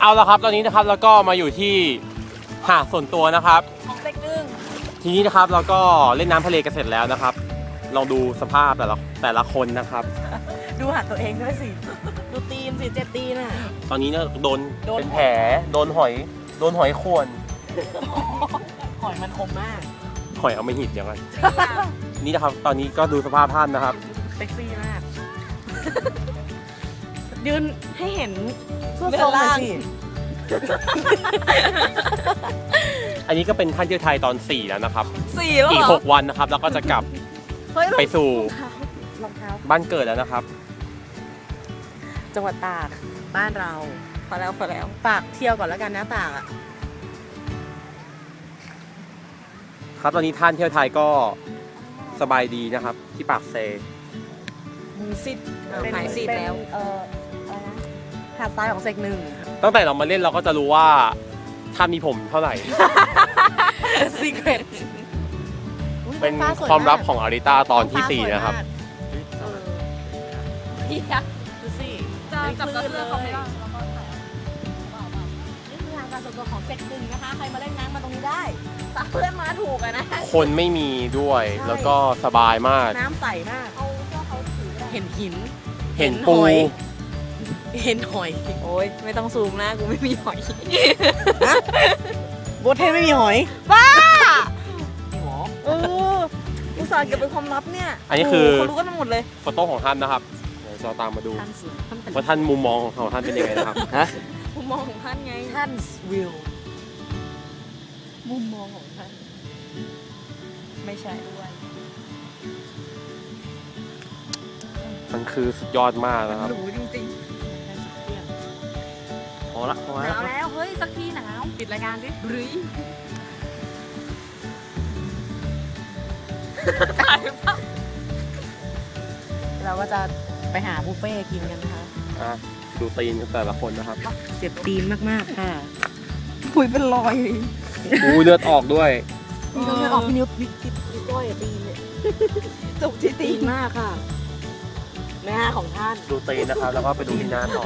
เอาละครับตอนนี้นะครับแล้วก็มาอยู่ที่หาดส่วนตัวนะครับ ของเซ็กนึงทีนี้นะครับเราก็เล่นน้ำทะเลกันเสร็จแล้วนะครับ ลองดูสภาพแต่ละแต่ละคนนะครับ ดูหาตัวเองด้วยสิ ดูตีนสิเจ็ดตีนอะ ตอนนี้เนี่ยโดนโดน เป็นแผลโดนหอย โดนหอยข่วนหอยมันคมมากหอยเอาไม่หิบอย่างไรนี่นะครับ ตอนนี้ก็ดูสภาพท่านนะครับ เซ็กซี่มาก ยืนให้เห็นเสื้อทรงหน่อยสิอันนี้ก็เป็นท่านเที่ยวไทยตอน 4 แล้วนะครับ สี่แล้วอีเหกรอ6 วันนะครับ แล้วก็จะกลับเฮ้ยไปสู่รองเท้า บ้านเกิดแล้วนะครับ จังหวัดตากบ้านเราพอแล้วพอแล้วปากเที่ยวก่อนแล้วกันนะตากอะครับตอนนี้ท่านเที่ยวไทยก็สบายดีนะครับ ที่ปากเซ มือซิดหายซีดแล้วเอ่ออะไรนะหาดทรายของเซกหนึ่งตั้งแต่เรามาเล่นเราก็จะรู้ว่าท่านมีผมเท่าไหร่ ซีเครตเป็นความลับของอาริต้าตอนที่ 4 นะครับพี่ยักษ์ดูสิจะจับกระเสื้อเขาไม่ได้นี่คือทางการส่วนตัวของเซ็กนึงนะคะ ใครมาเล่นน้ำมาตรงนี้ได้ตาเพื่อนมาถูกอะนะ คนไม่มีด้วยใช่แล้วก็สบายมาก น้ำใสมาก เห็นหิน เห็นปูหอยเห็นหอย โอ้ยไม่ต้องซูมนะกูไม่มีหอยโบทเทนไม่มีหอยบ้าจริงเหรอเอออุตส่าห์เก็บเป็นความลับเนี่ยอันนี้คือโเขารู้กันหมดเลยโฟโต้ของท่านนะครับเดี๋ยวเราตามมาดูท่านสูงท่านเป็นว่าท่านมุมมองของท่านเป็นยังไงนะครับมุมมองของท่านไงท่านวิวมุมมองของท่าน ไม่ใช่ด้วย มันคือสุดยอดมากนะครับหรูจริงพอละพอๆหละนาวแล้ว เฮ้ย สักทีหนาวปิดรายการสิหรือตายหรือเปล่าเราก็จะไปหาบุฟเฟ่ต์กินกันนะคะอะดูตีนแต่ละคนนะครับ เจ็บตีนมากๆค่ะคุยเป็นรอยเลยอู้เลือดออกด้วยนี่ก็ไม่ออกพี่นิ้วพี่ติดพี่ก้อยอะตีนเนี่ยจุกที่ตีตีนมากค่ะ หน้าของท่าน ดูตีนนะครับ แล้วก็ไปดูที่หน้าต่อ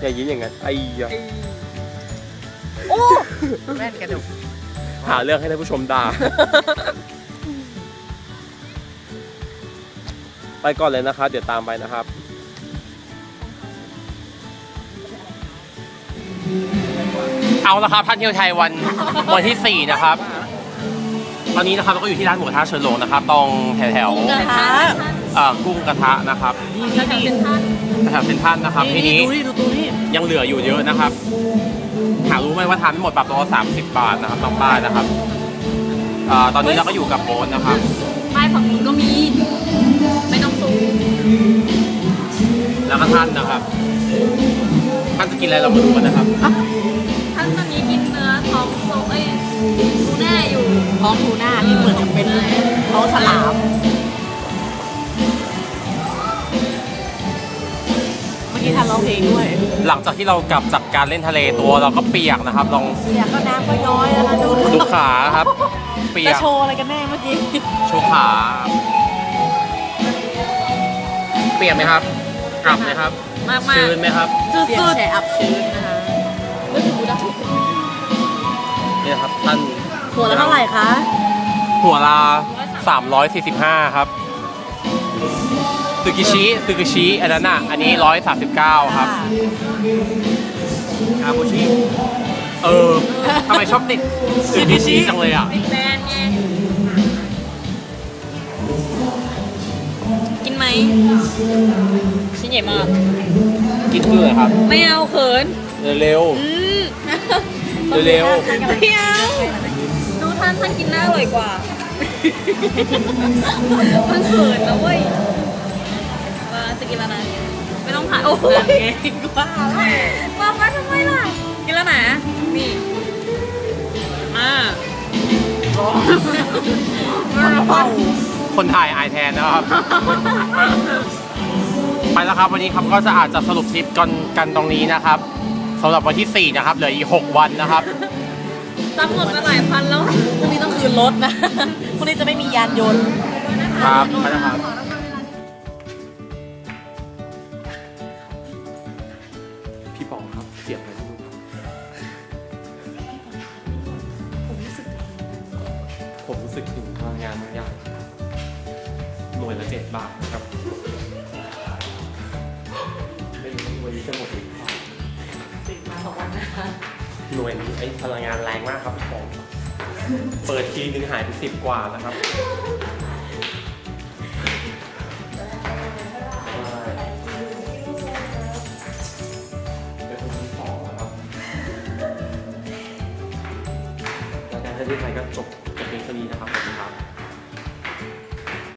อย่ายิ้มอย่างนั้นไอ้ยะแว่นกระดกหาเรื่องให้ท่านผู้ชมด่า ไปก่อนเลยนะครับ เดี๋ยวตามไปนะครับเอาละครับท่านเที่ยวไทยวันวันที่ 4 นะครับ ตอนนี้นะครับเราก็อยู่ที่ร้านหมูกระทะเฉินหลงนะครับ ตรงแถวแถวกระทะๆ เอ่อกุ้งกระทะนะครับนี่นี่นี่แถวเซ็นทรัลนะครับทีนี้ดูนี่ดูตัวนี้ยังเหลืออยู่เยอะนะครับหารู้ไหมว่าทานไม่หมดปรับตัว30บาทนะครับต้องป้ายนะครับเอ่อตอนนี้เราก็อยู่กับโบนนะครับป้ายฝั่งนู้นก็มีไม่ต้องซูมแล้วก็ท่านนะครับท่านจะกินอะไรเรามาดูกันนะครับท่านตอนนี้กินเนื้อท้องโซเอ้ยทูน่าอยู่ท้องทูน่าที่เหมือนจะเป็นท้องฉลาม กี้ท่านร้องเพลงด้วย หลังจากที่เรากลับจากการเล่นทะเลตัวเราก็เปียกนะครับลองอยากก็น้ำก็ย้อยแล้วนะดูดูขาครับ เปียจะกโชว์อะไรกันแน่เมื่อกี้โชว์ขาเปียกไหมครับกลับไหมครับ มากมากชื้นไหมครับสุดเปียกสุดแฉอับชื้นนะคะนี่นะครับท่านหัวละเท่าไหร่คะหัวลา345 ครับ ซึกิชิซึกิชิอันนั้นอะอันนี้ 139 ครับคาโบชิเออทำไมชอบติดซึกิชิจังเลยอะติดแบรนด์ไงกินไหมชิ้นใหญ่มาก กินเกลือครับไม่เอาเขิน เร็วอืมๆเร็วไม่เอาดูท่านท่านกินหน้าอร่อยกว่า มันเขินนะเว้ยมาจะ กินแล้วนะไม่ต้องถ่ายโอ้โหนั่นไงว่าแล้วมามาทำไมล่ะกินแล้วนะนี่มามาพอๆคนถ่ายอายแทนนะครับ ไปแล้วครับวันนี้ครับก็จะอาจจะสรุปทริปกันกันตรงนี้นะครับสำหรับวันที่ 4 นะครับเหลืออีก 6 วันนะครับตังหมดมาหลายพันแล้วพรุ่งนี้ต้องคืนรถนะพรุ่งนี้จะไม่มียานยนต์ ครับไปแล้วครับานบางอย่างหน่วยละเจ็ดบาทนะครับไม่รู้ว่าวันนี้จะหมดหรือเปล่าติดมาสองวันนะคะหน่วยนี้ไอ้พลังงานแรงมากครับพี่ปองเปิดทีนึงหายไปสิบกว่านะครับใช่เป็นคนที่สองแล้วครับรายการประเทศไทยก็จบ